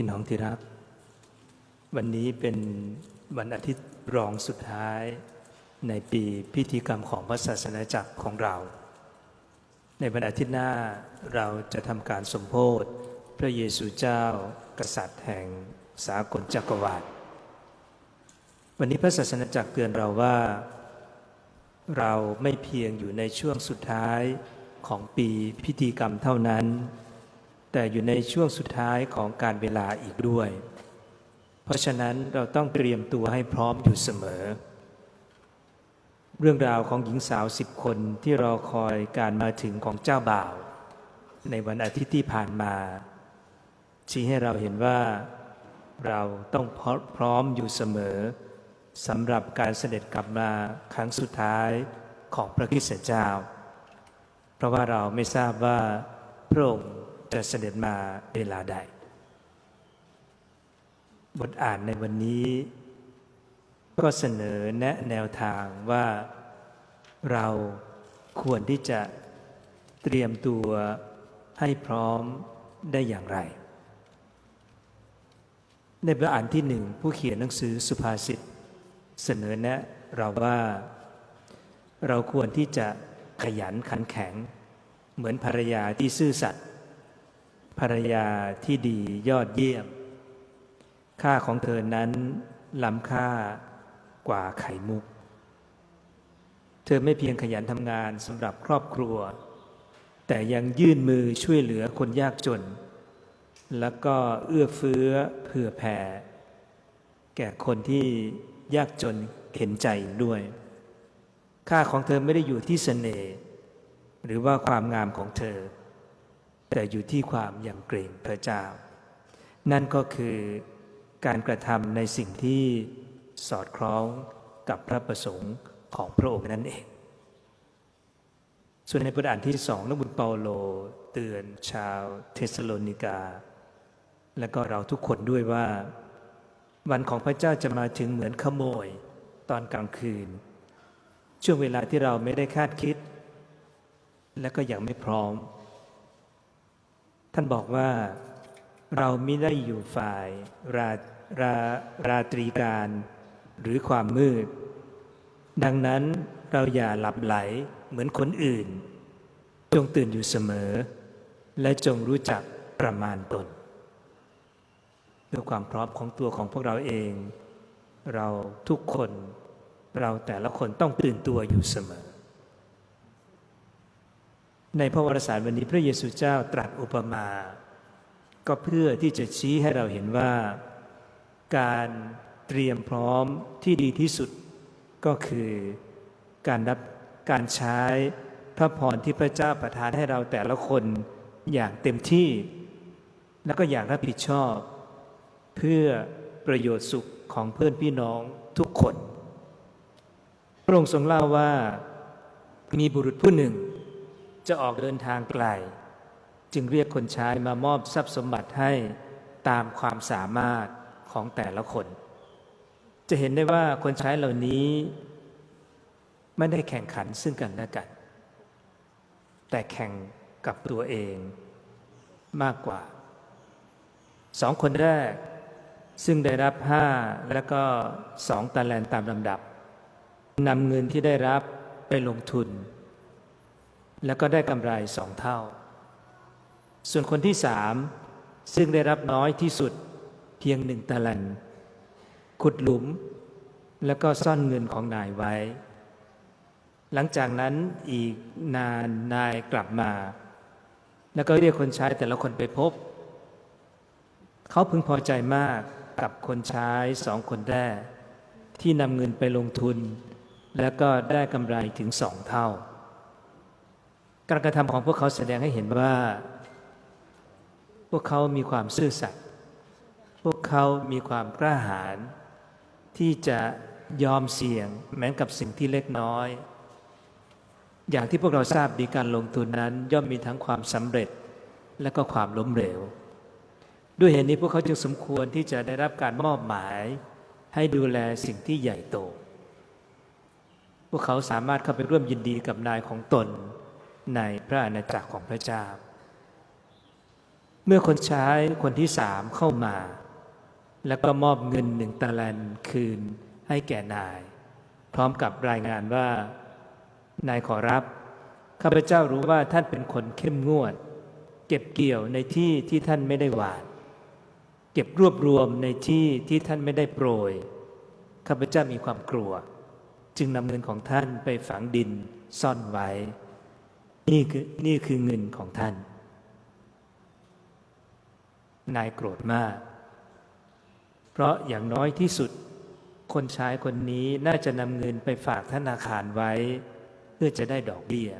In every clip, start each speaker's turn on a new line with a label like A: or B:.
A: พี่น้องที่รัก วันนี้เป็นวันอาทิตย์รองสุดท้ายในปีพิธีกรรมของพระศาสนาจักรของเรา ในวันอาทิตย์หน้าเราจะทำการสมโพธิพระเยซูเจ้า กษัตริย์แห่งสากลจักรวาลวันนี้พระศาสนาจักรเตือนเราว่า เราไม่เพียงอยู่ในช่วงสุดท้ายของปีพิธีกรรมเท่านั้น แต่อยู่ในช่วงสุดท้ายของการเวลาอีกด้วย เพราะฉะนั้นเราต้องเตรียมตัวให้พร้อมอยู่เสมอ เรื่องราวของหญิงสาวสิบคนที่รอคอยการมาถึงของเจ้าบ่าว ในวันอาทิตย์ที่ผ่านมา ชี้ให้เราเห็นว่าเราต้องพร้อมอยู่เสมอสำหรับการเสด็จกลับมาครั้งสุดท้ายของพระคริสต์เจ้า เพราะว่าเราไม่ทราบว่าพระองค์ จะเสด็จมาเวลาใด บทอ่านในวันนี้ ก็เสนอแนะแนวทางว่าเราควรที่จะเตรียมตัวให้พร้อมได้อย่างไร ในบทอ่านที่หนึ่งผู้เขียนหนังสือสุภาษิตเสนอแนะเราว่า เราควรที่จะขยันขันแข็ง เหมือนภรรยาที่ซื่อสัตย์ ภรรยาที่ดียอดเยี่ยม ค่าของเธอนั้นล้ำค่ากว่าไข่มุก เธอไม่เพียงขยันทำงานสำหรับครอบครัว แต่ยังยื่นมือช่วยเหลือคนยากจน แล้วก็เอื้อเฟื้อเผื่อแผ่ แก่คนที่ยากจนเห็นใจด้วย ค่าของเธอไม่ได้อยู่ที่เสน่ห์หรือว่าความงามของเธอ แต่อยู่ที่ความยำเกรงพระเจ้า นั่นก็คือการกระทำในสิ่งที่สอดคล้องกับพระประสงค์ของพระองค์นั่นเอง ส่วนในบทอ่านที่สองนักบุญเปาโลเตือนชาวเทสโลนิกา และก็เราทุกคนด้วยว่า วันของพระเจ้าจะมาถึงเหมือนขโมยตอนกลางคืน ช่วงเวลาที่เราไม่ได้คาดคิด และก็ยังไม่พร้อม ท่านบอกว่าเราไม่ได้อยู่ฝ่ายราราราตรีการหรือความมืด ดังนั้นเราอย่าหลับไหลเหมือนคนอื่น จงตื่นอยู่เสมอ และจงรู้จักประมาณตนด้วยความพร้อมของตัวของพวกเราเอง เราทุกคนเราแต่ละคนต้องตื่นตัวอยู่เสมอ ในพระวรสารวันนี้พระเยซูเจ้าตรัสอุปมา ก็เพื่อที่จะชี้ให้เราเห็นว่า การเตรียมพร้อมที่ดีที่สุด ก็คือการรับการใช้พระพรที่พระเจ้าประทานให้เราแต่ละคนอย่างเต็มที่ แล้วก็อย่างรับผิดชอบ เพื่อประโยชน์สุขของเพื่อนพี่น้องทุกคน พระองค์ทรงเล่าว่ามีบุรุษผู้หนึ่ง จะออกเดินทางไกล จึงเรียกคนใช้มามอบทรัพย์สมบัติให้ตามความสามารถของแต่ละคน จะเห็นได้ว่าคนใช้เหล่านี้ ไม่ได้แข่งขันซึ่งกันและกัน แต่แข่งกับตัวเองมากกว่า สองคนแรกซึ่งได้รับห้าแล้วก็สองตะแลนตามลำดับนำเงินที่ได้รับไปลงทุน แล้วก็ได้กำไรสองเท่า ส่วนคนที่สามซึ่งได้รับน้อยที่สุดเพียงหนึ่งตะแลนขุดหลุม แล้วก็ซ่อนเงินของนายไว้ หลังจากนั้นอีกนานนายกลับมา แล้วก็เรียกคนใช้แต่ละคนไปพบ เขาพึงพอใจมากกับคนใช้สองคนแรกที่นำเงินไปลงทุน แล้วก็ได้กำไรถึงสองเท่า การกระทำของพวกเขาแสดงให้เห็นว่า พวกเขามีความซื่อสัตย์พวกเขามีความกล้าหาญที่จะยอมเสี่ยงแม้กับสิ่งที่เล็กน้อย อย่างที่พวกเราทราบดีการลงทุนนั้น ย่อมมีทั้งความสำเร็จและก็ความล้มเหลว ด้วยเหตุนี้พวกเขาจึงสมควรที่จะได้รับการมอบหมาย ให้ดูแลสิ่งที่ใหญ่โต พวกเขาสามารถเข้าไปร่วมยินดีกับนายของตน ในพระอาณาจักรของพระเจ้า เมื่อคนใช้คนที่สามเข้ามา แล้วก็มอบเงินหนึ่งตะลันคืนให้แก่นาย พร้อมกับรายงานว่า นายขอรับ ข้าพเจ้ารู้ว่าท่านเป็นคนเข้มงวด เก็บเกี่ยวในที่ที่ท่านไม่ได้หวานเก็บรวบรวมในที่ที่ท่านไม่ได้โปรย ข้าพเจ้ามีความกลัว จึงนำเงินของท่านไปฝังดินซ่อนไว้ นี่คือนี่คือเงินของท่าน นายโกรธมาก เพราะอย่างน้อยที่สุด คนใช้คนนี้น่าจะนำเงินไปฝากธนาคารไว้ เพื่อจะได้ดอกเบี้ย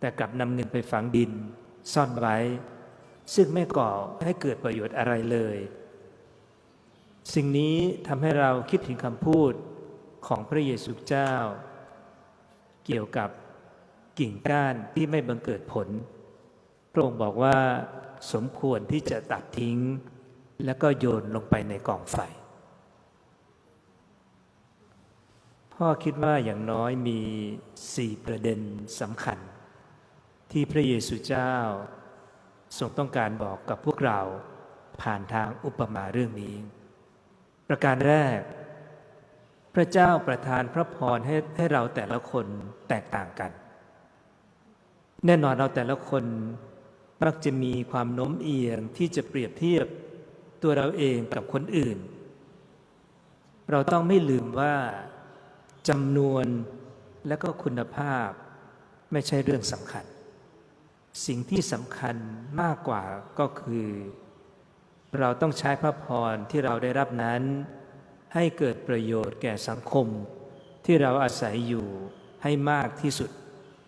A: แต่กลับนำเงินไปฝังดิน ซ่อนไว้ ซึ่งไม่ก่อให้เกิดประโยชน์อะไรเลย สิ่งนี้ทำให้เราคิดถึงคำพูดของพระเยซูเจ้า เกี่ยวกับ กิ่งก้านที่ไม่บังเกิดผล พระองค์บอกว่าสมควรที่จะตัดทิ้ง แล้วก็โยนลงไปในกองไฟ พ่อคิดว่าอย่างน้อยมีสี่ประเด็นสำคัญ ที่พระเยซูเจ้า ทรงต้องการบอกกับพวกเราผ่านทางอุปมาเรื่องนี้ ประการแรก พระเจ้าประทานพระพรให้ให้เราแต่ละคนแตกต่างกัน แน่นอนเราแต่ละคนมักจะมีความโน้มเอียงที่จะเปรียบเทียบตัวเราเองกับคนอื่น เราต้องไม่ลืมว่าจำนวนและก็คุณภาพไม่ใช่เรื่องสำคัญ สิ่งที่สำคัญมากกว่าก็คือ เราต้องใช้พระพรที่เราได้รับนั้น ให้เกิดประโยชน์แก่สังคมที่เราอาศัยอยู่ให้มากที่สุด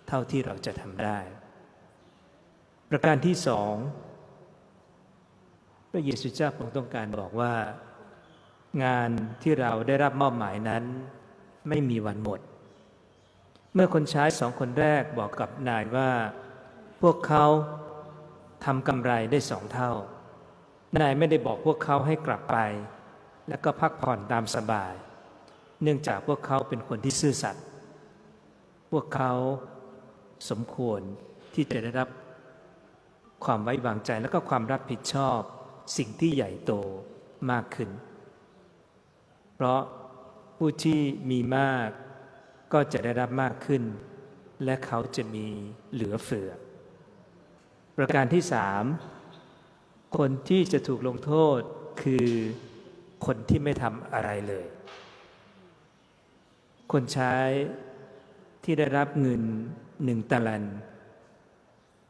A: เท่าที่เราจะทำได้ ประการที่สองพระเยซูเจ้าทรงต้องการบอกว่า งานที่เราได้รับมอบหมายนั้น ไม่มีวันหมด เมื่อคนใช้สองคนแรกบอกกับนายว่า พวกเขาทำกำไรได้สองเท่า นายไม่ได้บอกพวกเขาให้กลับไป แล้วก็พักผ่อนตามสบาย เนื่องจากพวกเขาเป็นคนที่ซื่อสัตย์พวกเขา สมควรที่จะได้รับความไว้วางใจและก็ความรับผิดชอบสิ่งที่ใหญ่โตมากขึ้น เพราะผู้ที่มีมากก็จะได้รับมากขึ้น และเขาจะมีเหลือเฟือ ประการที่สามคนที่จะถูกลงโทษคือคนที่ไม่ทำอะไรเลย คนใช้ที่ได้รับเงิน หนึ่งตะลัน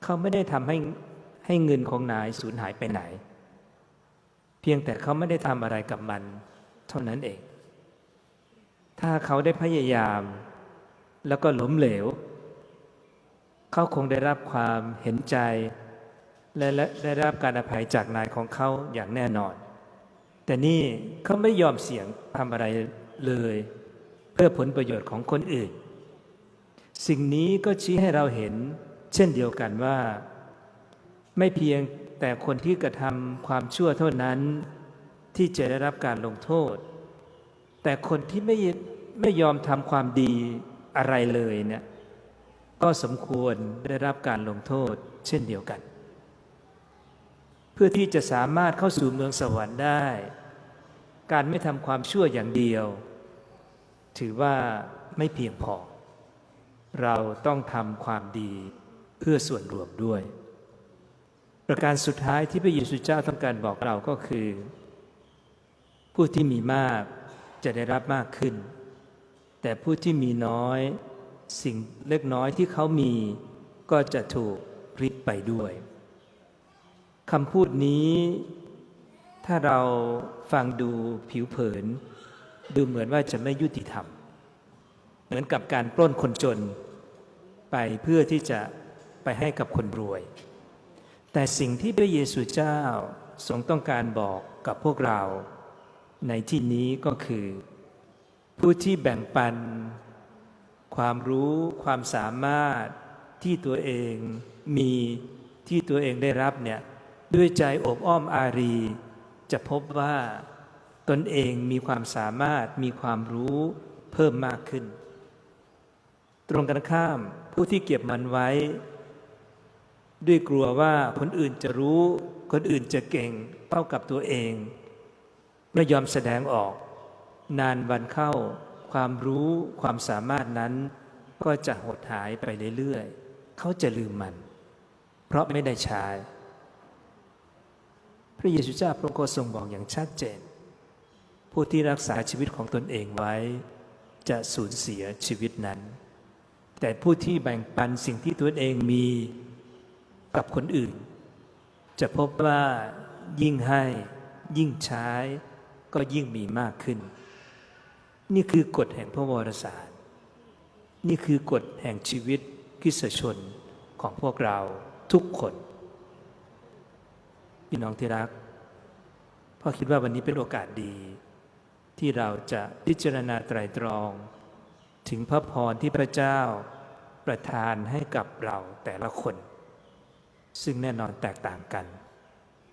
A: เขาไม่ได้ทำให้ให้เงินของนายสูญหายไปไหน เพียงแต่เขาไม่ได้ทำอะไรกับมัน เท่านั้นเอง ถ้าเขาได้พยายาม แล้วก็ล้มเหลว เขาคงได้รับความเห็นใจ และและได้รับการอภัยจากนายของเขาอย่างแน่นอน แต่นี่เขาไม่ยอมเสี่ยงทำอะไรเลย เพื่อผลประโยชน์ของคนอื่น สิ่งนี้ก็ชี้ให้เราเห็น เช่นเดียวกันว่า ไม่เพียงแต่คนที่กระทำความชั่วเท่านั้น ที่จะได้รับการลงโทษ แต่คนที่ไม่ไม่ยอมทำความดีอะไรเลยเนี่ยก็สมควรได้รับการลงโทษเช่นเดียวกัน เพื่อที่จะสามารถเข้าสู่เมืองสวรรค์ได้ การไม่ทำความชั่วอย่างเดียว ถือว่าไม่เพียงพอ เราต้องทำความดีเพื่อส่วนรวมด้วย ประการสุดท้ายที่พระเยซูเจ้าต้องการบอกเราก็คือ ผู้ที่มีมากจะได้รับมากขึ้น แต่ผู้ที่มีน้อยสิ่งเล็กน้อยที่เขามีก็จะถูกพลิกไปด้วยคำพูดนี้ ถ้าเราฟังดูผิวเผิน ดูเหมือนว่าจะไม่ยุติธรรม เหมือนกับการปล้นคนจน ไปเพื่อที่จะไปให้กับคนรวย แต่สิ่งที่พระเยซูเจ้าทรงต้องการบอกกับพวกเราในที่นี้ก็คือ ผู้ที่แบ่งปัน ความรู้ความสามารถที่ตัวเองมีที่ตัวเองได้รับเนี่ยด้วยใจอบอ้อมอารี จะพบว่าตนเองมีความสามารถมีความรู้เพิ่มมากขึ้น ตรงกันข้ามผู้ที่เก็บมันไว้ ด้วยกลัวว่าคนอื่นจะรู้ คนอื่นจะเก่งเท่ากับตัวเอง ไม่ยอมแสดงออก นานวันเข้า ความรู้ความสามารถนั้น ก็จะหดหายไปเรื่อยๆเขาจะลืมมัน เพราะไม่ได้ใช้พระเยซูเจ้าพระองค์ก็ทรงบอกอย่างชัดเจน ผู้ที่รักษาชีวิตของตนเองไว้ จะสูญเสียชีวิตนั้น แต่ผู้ที่แบ่งปันสิ่งที่ตนเองมีกับคนอื่น จะพบว่ายิ่งให้ยิ่งใช้ ก็ยิ่งมีมากขึ้น นี่คือกฎแห่งพระวรสาร นี่คือกฎแห่งชีวิตคริสชนของพวกเราทุกคนพี่น้องที่รักพ่อคิดว่าวันนี้เป็นโอกาสดี ที่เราจะพิจารณาไตรตรอง ถึงพระพรที่พระเจ้าประทานให้กับเราแต่ละคน ซึ่งแน่นอนแตกต่างกัน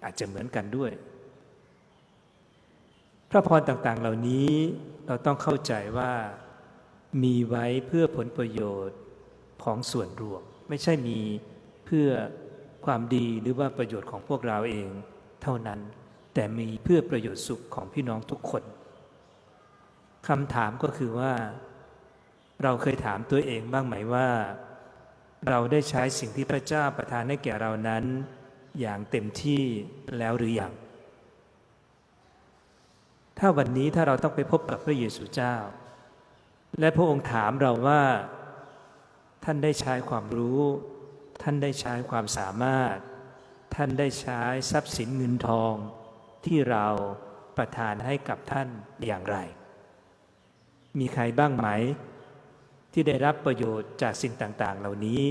A: อาจจะเหมือนกันด้วย พระพรต่างๆเหล่านี้เราต้องเข้าใจว่ามีไว้เพื่อผลประโยชน์ของส่วนรวม ไม่ใช่มีเพื่อความดีหรือว่าประโยชน์ของพวกเราเองเท่านั้น แต่มีเพื่อประโยชน์สุขของพี่น้องทุกคนคำถามก็คือว่า เราเคยถามตัวเองบ้างไหมว่า เราได้ใช้สิ่งที่พระเจ้าประทานให้แก่เรานั้น อย่างเต็มที่แล้วหรือยังถ้าวันนี้ถ้าเราต้องไปพบกับพระเยซูเจ้า และพระองค์ถามเราว่า ท่านได้ใช้ความรู้ ท่านได้ใช้ความสามารถ ท่านได้ใช้ทรัพย์สินเงินทอง ที่เราประทานให้กับท่านอย่างไร มีใครบ้างไหม ที่ได้รับประโยชน์จากสิ่งต่าง ๆ เหล่านี้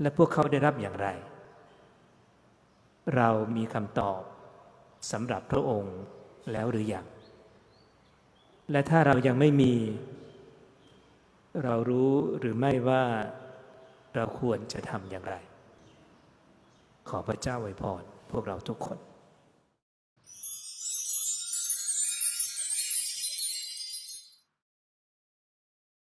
A: และพวกเขาได้รับอย่างไร เรามีคำตอบสำหรับพระองค์แล้วหรือยังและถ้าเรายังไม่มี เรารู้หรือไม่ว่าเราควรจะทำอย่างไร ขอพระเจ้าอวยพรพวกเราทุกคน